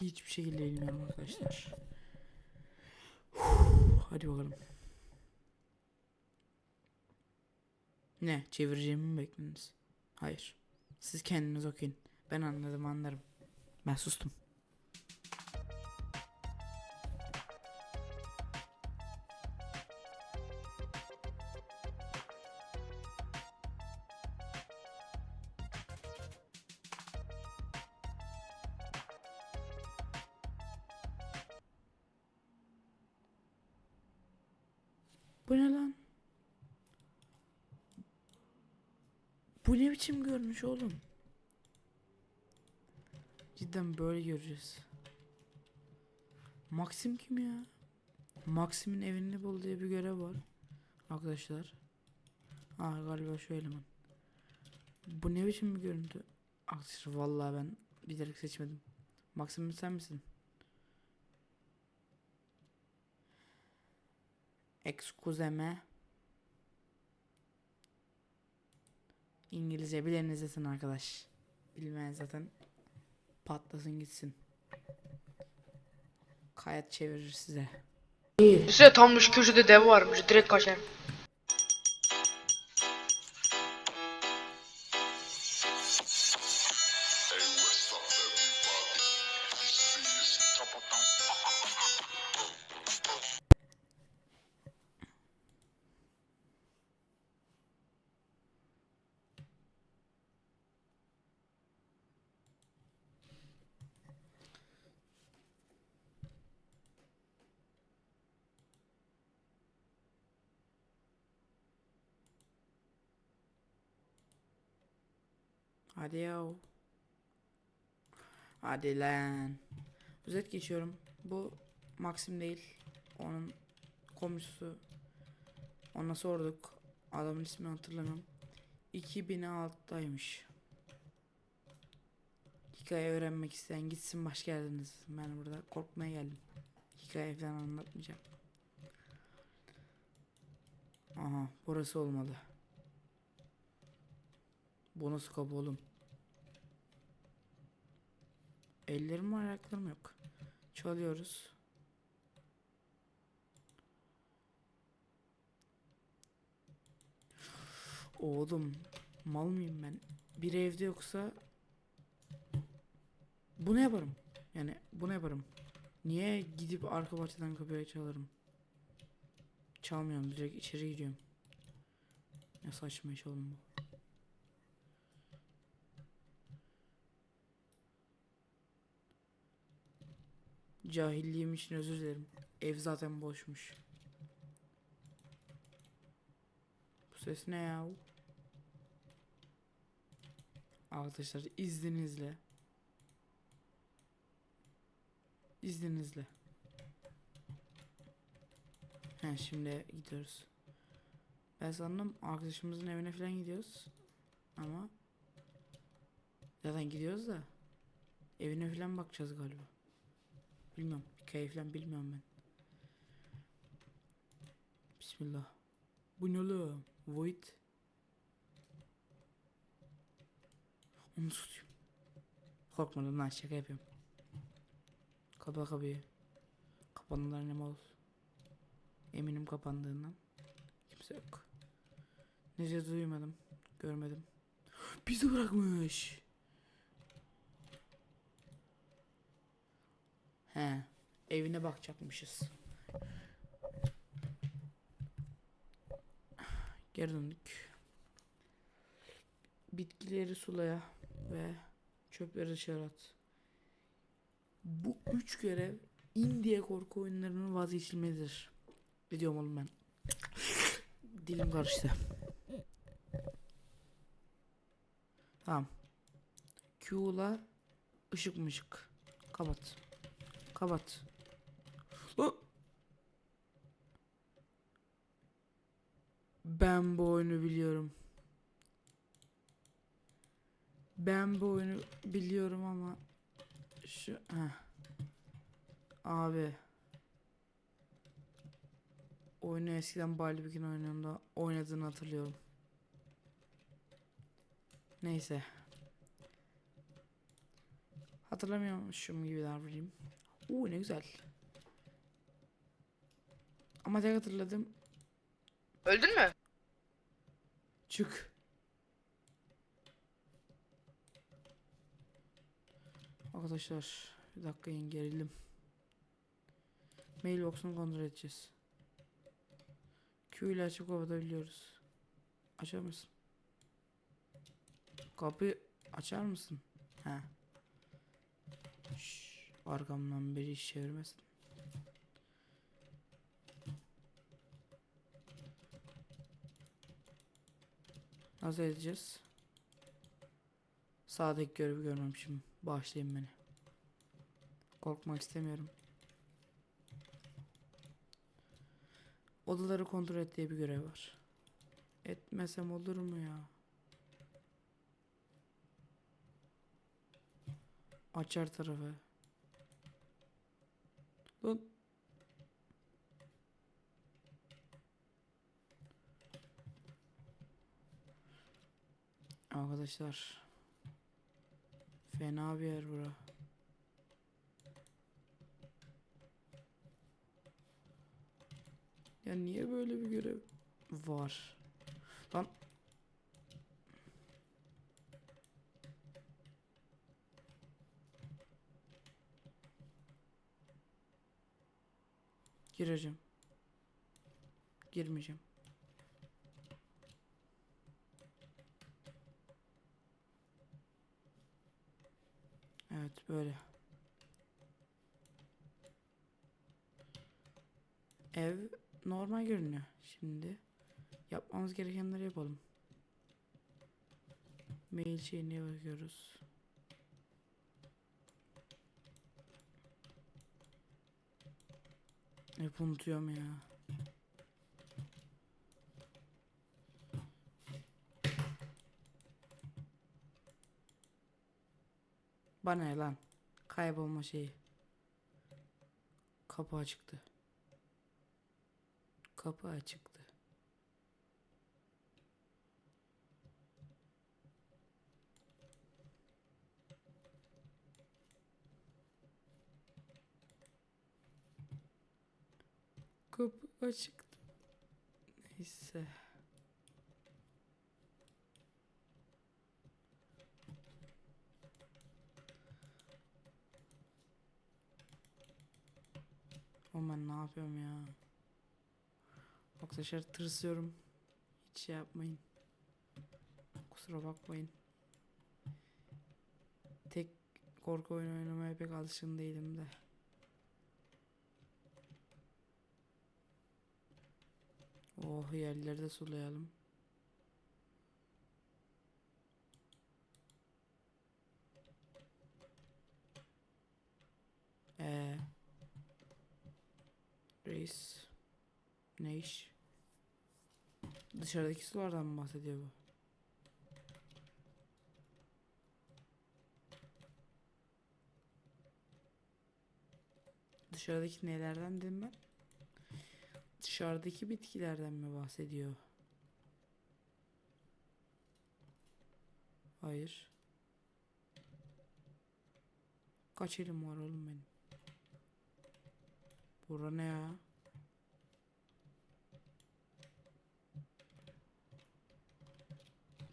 Hiçbir şekilde bilmiyorum arkadaşlar. Hadi bakalım. Ne? Çevireceğimi mi beklediniz? Hayır. Siz kendiniz okuyun. Ben anladım anlarım. Ben sustum. Bu ne lan? Bu ne biçim görünüş oğlum? Cidden böyle göreceğiz. Maxim kim ya? Maxim'in evini bul diye bir görev var. Arkadaşlar. Ah galiba şu eleman. Bu ne biçim bir görüntü? Arkadaşlar vallahi ben bilerek seçmedim. Maxim sen misin? Excuseme. İngilizce bilen izlesin arkadaş. Bilmeyen zaten patlasın gitsin. Kayıt çevirir size. Size tam köşede dev varmış. Direkt kaçar. Hadi yav. Hadi lan. Özet geçiyorum. Bu Maxim değil. Onun komşusu. Ona sorduk. Adamın ismini hatırlamıyorum. 2006'daymış. Hikaye öğrenmek isteyen gitsin baş geldiniz. Ben burada korkmaya geldim. Hikaye falan anlatmayacağım. Aha burası olmalı. Bu nasıl kapı oğlum? Ellerim var ayaklarım yok. Çalıyoruz. Oğlum mal mıyım ben? Bir evde yoksa bunu yaparım. Yani bunu yaparım. Niye gidip arka bahçeden kapıya çalarım? Çalmıyorum direkt içeri giriyorum. Ne saçma iş oğlum bu. Cahilliğim için özür dilerim. Ev zaten boşmuş. Bu ses ne ya? Arkadaşlar izninizle. İzninizle. He şimdi gidiyoruz. Ben sandım arkadaşımızın evine falan gidiyoruz. Ama zaten gidiyoruz da evine falan bakacağız galiba. Bilmiyorum. Falan bilmiyorum ben. Bismillah. Bu ne oğlum? Void. Onu tutayım. Korkmadım lan şaka yapıyorum. Kapa kapıyı. Kapandılar ne mal. Eminim kapandığından. Kimse yok. Nece duymadım. Görmedim. Bizi bırakmış. He. Evine bakacakmışız. Geri döndük. Bitkileri sulaya ve çöpleri dışarı at. Bu üç görev Indiye korku oyunlarının vazgeçilmezidir. Ne diyorum oğlum ben? Dilim karıştı. Tamam. Q'la ışık mışık. Kapat. Kapat. Lan! Ben bu oyunu biliyorum. Ben bu oyunu biliyorum ama şu heh. Abi. Oyunu eskiden Balbik'in oyununda oynadığını hatırlıyorum. Neyse. hatırlamıyormuşum gibi davranayım. Oo ne güzel. Ama tek hatırladım. Öldün mü? Çık. Arkadaşlar bir dakika yine gerildim. Mailbox'unu kontrol edeceğiz. Q ile açıp kapatabiliyoruz. Açar mısın? Kapıyı açar mısın? He. Şşş, arkamdan biri iş çevirmesin. Nasıl edeceğiz? Sağdaki görevi görmemişim. Bağışlayın beni. Korkmak istemiyorum. Odaları kontrol et diye bir görev var. Etmesem olur mu ya? Açar tarafı. Lan. Arkadaşlar. Fena bir yer bura. Ya niye böyle bir görev var? Lan. Gireceğim. Girmeyeceğim. Evet böyle. Ev normal görünüyor. Şimdi yapmamız gerekenleri yapalım. Mail şeyine bakıyoruz. Hep unutuyorum ya. Bana ne lan? Kaybolma şeyi. Kapı açıktı. Kapı açıktı. Kapı açıktı. Neyse. Ben ne yapıyorum ya? Arkadaşlar tırsıyorum. Hiç şey yapmayın. Kusura bakmayın. Tek korku oyunu oynamaya pek alışkın değilim de. Oh yerleri de sulayalım. Ee, reis. Ne iş? Dışarıdaki sulardan mı bahsediyor bu? Dışarıdaki nelerden dedim ben? Dışarıdaki bitkilerden mi bahsediyor? Hayır. Kaç elim var oğlum benim? Bura ne ya?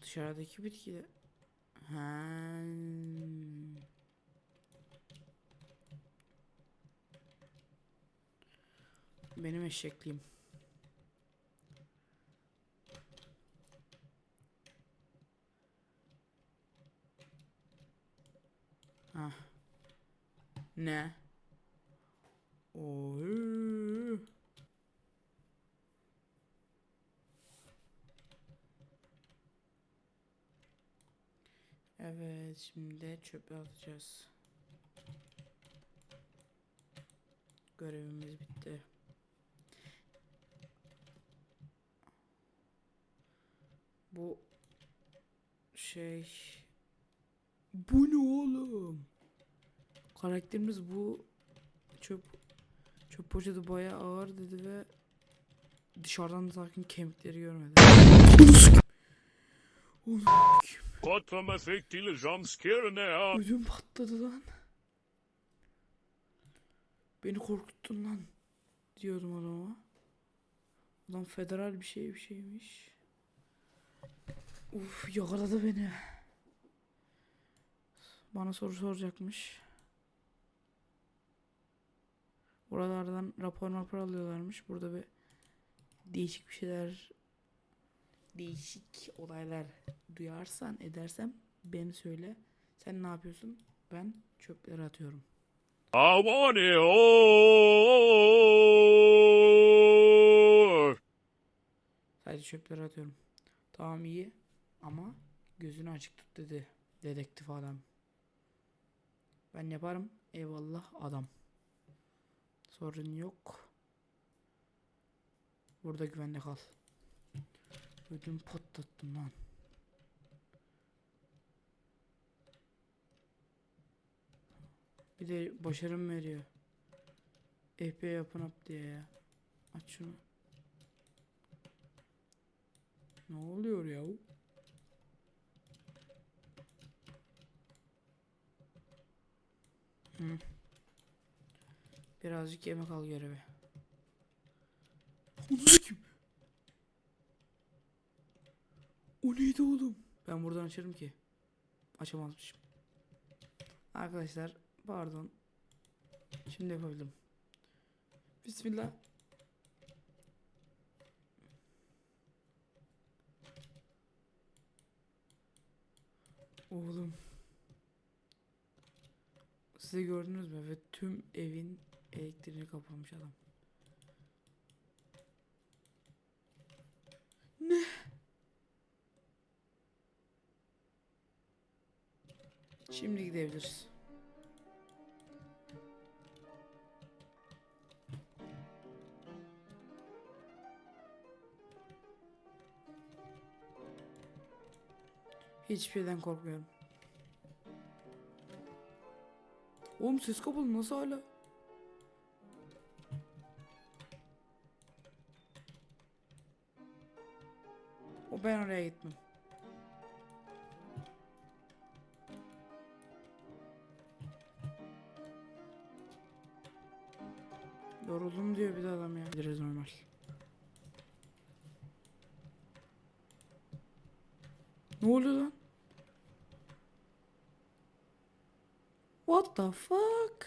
Dışarıdaki bitkiler. Ha. Benim eşekliğim. Ah. Ne? Oy. Evet, şimdi de çöpe atacağız. Görevimiz bitti. Bu şey bu ne oğlum? Karakterimiz bu çöp çöp poşeti bayağı ağır dedi ve dışarıdan sakin kemikleri görmedi. Quoi de traumatique, le jumpscare, ne? Ödüm patladı lan. Beni korkuttun lan. Diyordum adama. Adam federal bir şey bir şeymiş. Uf yakaladı beni. Bana soru soracakmış. Buralardan rapor rapor alıyorlarmış. Burada bir değişik bir şeyler değişik olaylar duyarsan edersem beni söyle. Sen ne yapıyorsun? Ben çöpleri atıyorum. İt all. Sadece çöpleri atıyorum. Tamam iyi ama gözünü açık tut dedi dedektif adam. Ben yaparım. Eyvallah adam. Sorun yok. Burada güvende kal. Ödüm patlattım lan. Bir de başarım veriyor. FB yapın up diye ya. Aç şunu. Ne oluyor ya? Birazcık yemek al görevi. O neydi oğlum? Ben buradan açarım ki. Açamazmışım. Arkadaşlar pardon. Şimdi yapabildim. Bismillah. Oğlum. Size gördünüz mü? Ve tüm evin elektriğini kapamış adam. Ne? Şimdi gidebiliriz. Hiçbir şeyden korkmuyorum. Oğlum ses kapalı nasıl hala? O ben oraya gitmem. Yoruldum diyor bir de adam ya. Biraz normal. Ne oluyor lan? What the fuck?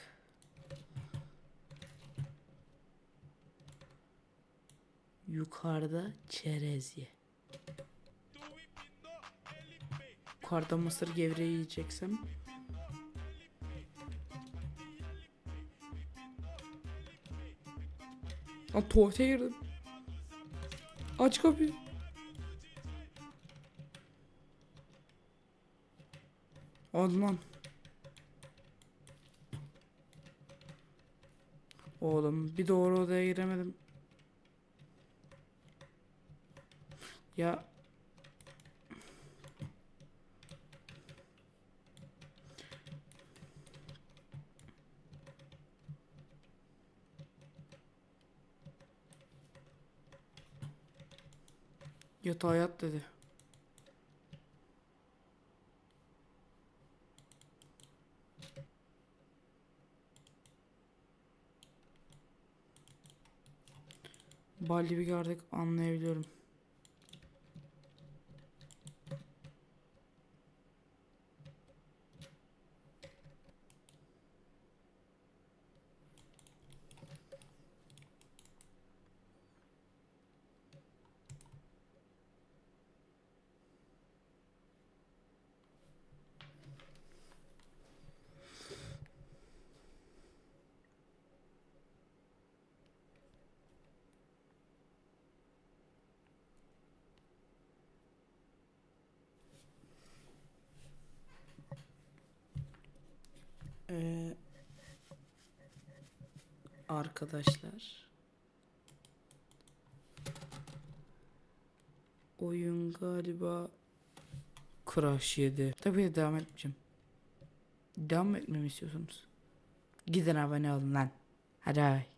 Yukarıda çerez ye. Yukarıda mısır gevreği yiyeceksem Lan tuvalete girdim. Aç kapıyı. Hadi. Oğlum bir doğru odaya giremedim. Ya Yatağa yat dedi. Balli bir gördük anlayabiliyorum. Ee, arkadaşlar oyun galiba crash yedi. Tabii ki devam etmeyeceğim. Devam etmemi istiyorsunuz. Gidin abone olun lan. Hadi.